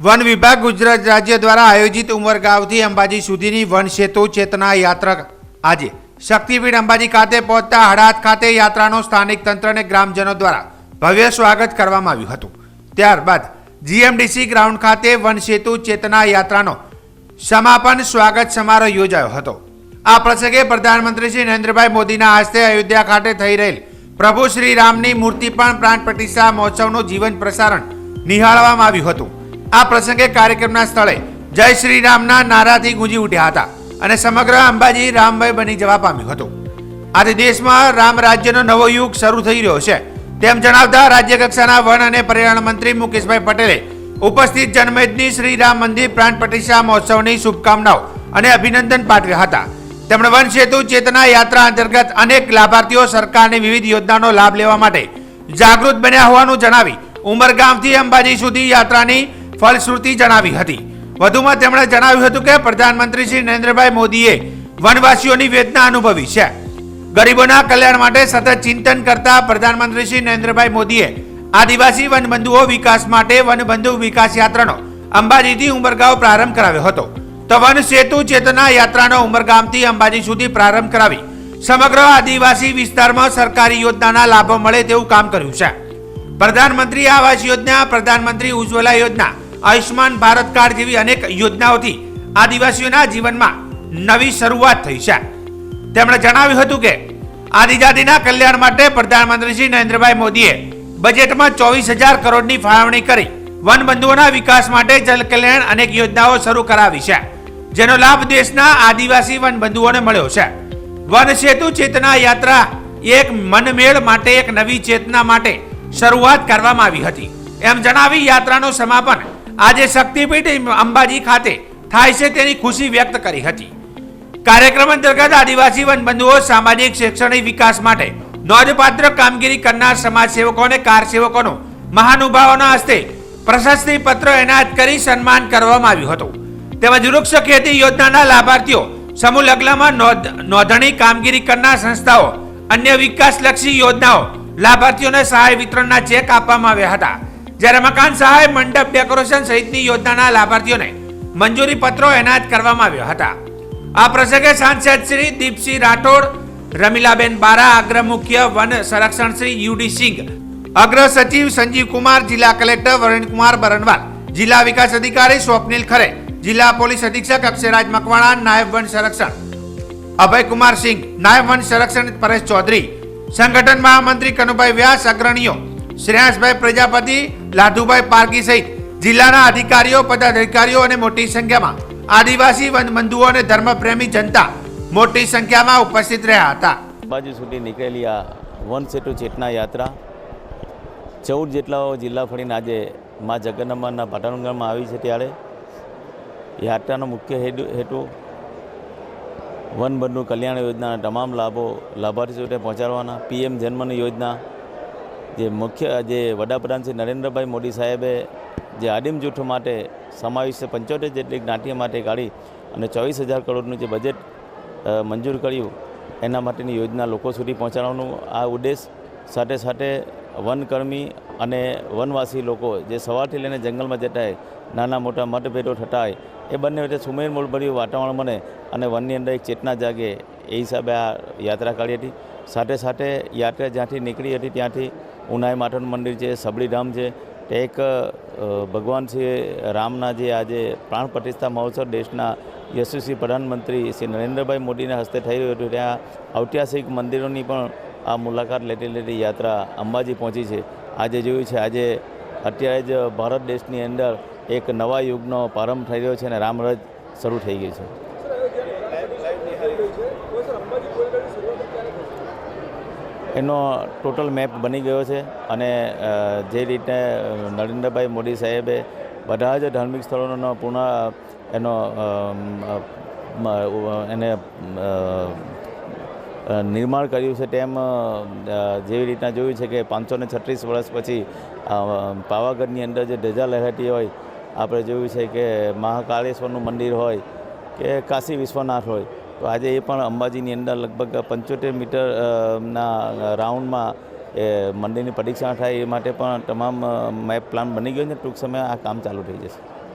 One વિભાગ ગુજરાત રાજ્ય દ્વારા આયોજિત ઉમરગાંવથી અંબાજી સુધીની વન સેતુ ચેતના યાત્રા આજે શક્તિપીઠ અંબાજી ખાતે પહોંચતા હડાદ ખાતે યાત્રાનો સ્થાનિક તંત્ર અને ગ્રામજનો દ્વારા ભવ્ય સ્વાગત કરવામાં આવ્યું હતું. ત્યારબાદ જીએમડીસી ગ્રાઉન્ડ ખાતે વન સેતુ ચેતના યાત્રાનો સમાપન સ્વાગત સમારોહ યોજાયો હતો. આ પ્રસંગે પ્રધાનમંત્રી શ્રી નરેન્દ્રભાઈ મોદીના હસ્તે અયોધ્યા ખાતે થઈ રહેલ પ્રભુ શ્રી રામની મૂર્તિ પણ પ્રાણ પ્રતિષ્ઠા મહોત્સવનું જીવન પ્રસારણ નિહાળવામાં આવ્યું હતું. આ પ્રસંગે કાર્યક્રમના સ્થળે જય શ્રી રામના નારાથી ગુંજી ઉઠ્યા હતા અને સમગ્ર અંબાજી રામમય બની જવા પામ્યું હતું. આજે દેશમાં રામ રાજ્યનો નવો યુગ શરૂ થઈ રહ્યો છે તેમ જણાવતા રાજ્ય કક્ષાના વન અને પર્યાવરણ મંત્રી મુકેશભાઈ પટેલે ઉપસ્થિત જન્મેદની શ્રી રામ મંદિર પ્રાણ પ્રતિષ્ઠા મહોત્સવની શુભકામનાઓ અને અભિનંદન પાઠવ્યા હતા. તેમણે વન સેતુ ચેતના યાત્રા અંતર્ગત અનેક લાભાર્થીઓ સરકારની વિવિધ યોજનાનો લાભ લેવા માટે જાગૃત બન્યા હોવાનું જણાવી ઉમરગામથી અંબાજી સુધી યાત્રાની ફલશ્રુતિ જણાવી હતી. વધુમાં તેમણે જણાવ્યું હતું કે પ્રધાનમંત્રી શ્રી નરેન્દ્રભાઈ મોદીએ વનવાસીઓની વેદના અનુભવી છે. ગરીબોના કલ્યાણ માટે સતત ચિંતન કરતા પ્રધાનમંત્રી શ્રી નરેન્દ્રભાઈ મોદીએ આદિવાસી વનબંધુઓ વિકાસ માટે વનબંધુ વિકાસ યાત્રાનો અંબાજીથી ઉમરગાંવ પ્રારંભ કરાવ્યો હતો. તો વન સેતુ ચેતના યાત્રાનો ઉમરગામથી અંબાજી સુધી પ્રારંભ કરાવી સમગ્ર આદિવાસી વિસ્તારમાં સરકારી યોજનાના લાભો મળે તેવું કામ કર્યું છે. પ્રધાનમંત્રી આવાસ યોજના, પ્રધાનમંત્રી ઉજ્જવલા યોજના આયુષ્માન ભારત કાર્ડ જેવી અનેક યોજનાઓથી આદિવાસીઓના જીવનમાં નવી શરૂઆત થઈ છે. તેમણે જણાવ્યું હતું કે આદિજાતિના કલ્યાણ માટે પ્રધાનમંત્રી શ્રી નરેન્દ્રભાઈ મોદીએ બજેટમાં ચોવીસ હજાર કરોડની ફાળવણી કરી વનબંધુઓના વિકાસ માટે જલ કલ્યાણ અનેક યોજનાઓ શરૂ કરાવી છે, જેનો લાભ દેશના આદિવાસી વનબંધુઓને મળ્યો છે. વન સેતુ ચેતના યાત્રા એક મનમેળ માટે એક નવી ચેતના માટે શરૂઆત કરવામાં આવી હતી. એમ જણાવી યાત્રાનું સમાપન આજે શક્તિપીઠ અંબાજી ખાતે થાય છે તેની ખુશી વ્યક્ત કરી હતી. કાર્યક્રમ અંતર્ગત આદિવાસી વનબંધુઓ, સામાજિક, શૈક્ષણિક વિકાસ માટે નોંધપાત્ર કામગીરી કરનાર સમાજ સેવકો અને કાર સેવકોનું મહાનુભાવોના હસ્તે પ્રશસ્તિ પત્ર એનાયત કરી સન્માન કરવામાં આવ્યું હતું. તેમજ વૃક્ષ ખેતી યોજનાના લાભાર્થીઓ સમૂહ લગ્નમાં નોંધ, નોંધણી કામગીરી કરનાર સંસ્થાઓ, અન્ય વિકાસલક્ષી યોજનાઓ લાભાર્થીઓને સહાય વિતરણના ચેક આપવામાં આવ્યા હતા. જ્યારે મકાન સહાય મંડપ ડેકોરેશન સહિતની યોજનાના લાભાર્થીઓને મંજૂરી પત્રો એનાયત કરવામાં આવ્યા હતા. આ પ્રસંગે સાંસદ શ્રી દીપસિંહ રાઠોડ, રમીલાબેન બારા, અગ્ર મુખ્ય વન સંરક્ષણ શ્રી યુડી સિંઘ, અગ્ર સચિવ સંજીવ કુમાર, જિલ્લા કલેક્ટર વરુણકુમાર બરનવાલ, જિલ્લા વિકાસ અધિકારી સ્વપ્નિલ ખરે, જિલ્લા પોલીસ અધિક્ષક અક્ષયરાજ મકવાણા, નાયબ વન સંરક્ષણ અભયકુમાર સિંઘ, નાયબ વન સંરક્ષણ પરેશ ચૌધરી, સંગઠન મહામંત્રી કનુભાઈ વ્યાસ, અગ્રણીઓ શ્રેયાસભાઈ પ્રજાપતિ લાધુભાઈ પારકી સહિત જિલ્લાના અધિકારીઓ, પદાધિકારીઓ અને મોટી સંખ્યામાં આદિવાસી વનબંધુઓ અને ધર્મપ્રેમી જનતા મોટી સંખ્યામાં ઉપસ્થિત રહ્યા હતા. બાજુ સુધી નીકળેલી આ વન સેતુ ચેતના યાત્રા ચૌદ જેટલા જિલ્લા ફરીને આજે મા જગન્નાથના પાટણગઢમાં આવી છે ત્યારે યાત્રાનો મુખ્ય હેતુ હેતુ વનબંધુ કલ્યાણ યોજનાના તમામ લાભો લાભાર્થી પહોંચાડવાના, પીએમ જન્મની યોજના જે મુખ્ય, જે વડાપ્રધાન શ્રી નરેન્દ્રભાઈ મોદી સાહેબે જે આદિમ જૂથ માટે સમાવિષ્ટ પંચોતેર જેટલી જ્ઞાતિઓ માટે કાઢી અને ચોવીસ હજાર કરોડનું જે બજેટ મંજૂર કર્યું, એના માટેની યોજના લોકો સુધી પહોંચાડવાનું આ ઉદ્દેશ સાથે સાથે વનકર્મી અને વનવાસી લોકો જે સવારથી લઈને જંગલમાં જતા હોય, નાના મોટા મતભેદો થતા હોય, એ બંને વચ્ચે સુમેરમૂળભર્યું વાતાવરણ બને અને વનની અંદર એક ચેતના જાગે, એ હિસાબે આ યાત્રા કાઢી હતી. સાથે સાથે યાત્રા જ્યાંથી નીકળી હતી ત્યાંથી ઉનાઈ માતાનું મંદિર છે, સબળીધામ છે, તે એક ભગવાન શ્રી રામના જે આજે પ્રાણ પ્રતિષ્ઠા મહોત્સવ દેશના યશસ્વી પ્રધાનમંત્રી શ્રી નરેન્દ્રભાઈ મોદીના હસ્તે થઈ રહ્યું હતું. ત્યાં ઐતિહાસિક મંદિરોની પણ આ મુલાકાત લેતી લેતી યાત્રા અંબાજી પહોંચી છે. આજે જોયું છે, આજે અત્યારે જ ભારત દેશની અંદર એક નવા યુગનો પ્રારંભ થઈ રહ્યો છે અને રામરજ શરૂ થઈ ગઈ છે. એનો ટોટલ મેપ બની ગયો છે અને જે રીતે નરેન્દ્રભાઈ મોદી સાહેબે બધા જ ધાર્મિક સ્થળોનો પૂર્ણ, એનો એને નિર્માણ કર્યું છે તેમ જેવી રીતના જોયું છે કે પાંચસો ને છત્રીસ વર્ષ પછી પાવાગઢની અંદર જે ધજા લહેરાતી હોય, આપણે જોયું છે કે મહાકાળેશ્વરનું મંદિર હોય, કે કાશી વિશ્વનાથ હોય તો આજે એ પણ અંબાજીની અંદર લગભગ પંચોતેર મીટર ના રાઉન્ડમાં એ મંદિરની પરીક્ષા થાય એ માટે પણ તમામ મેપ પ્લાન બની ગયો છે. ટૂંક સમયે આ કામ ચાલુ થઈ જશે.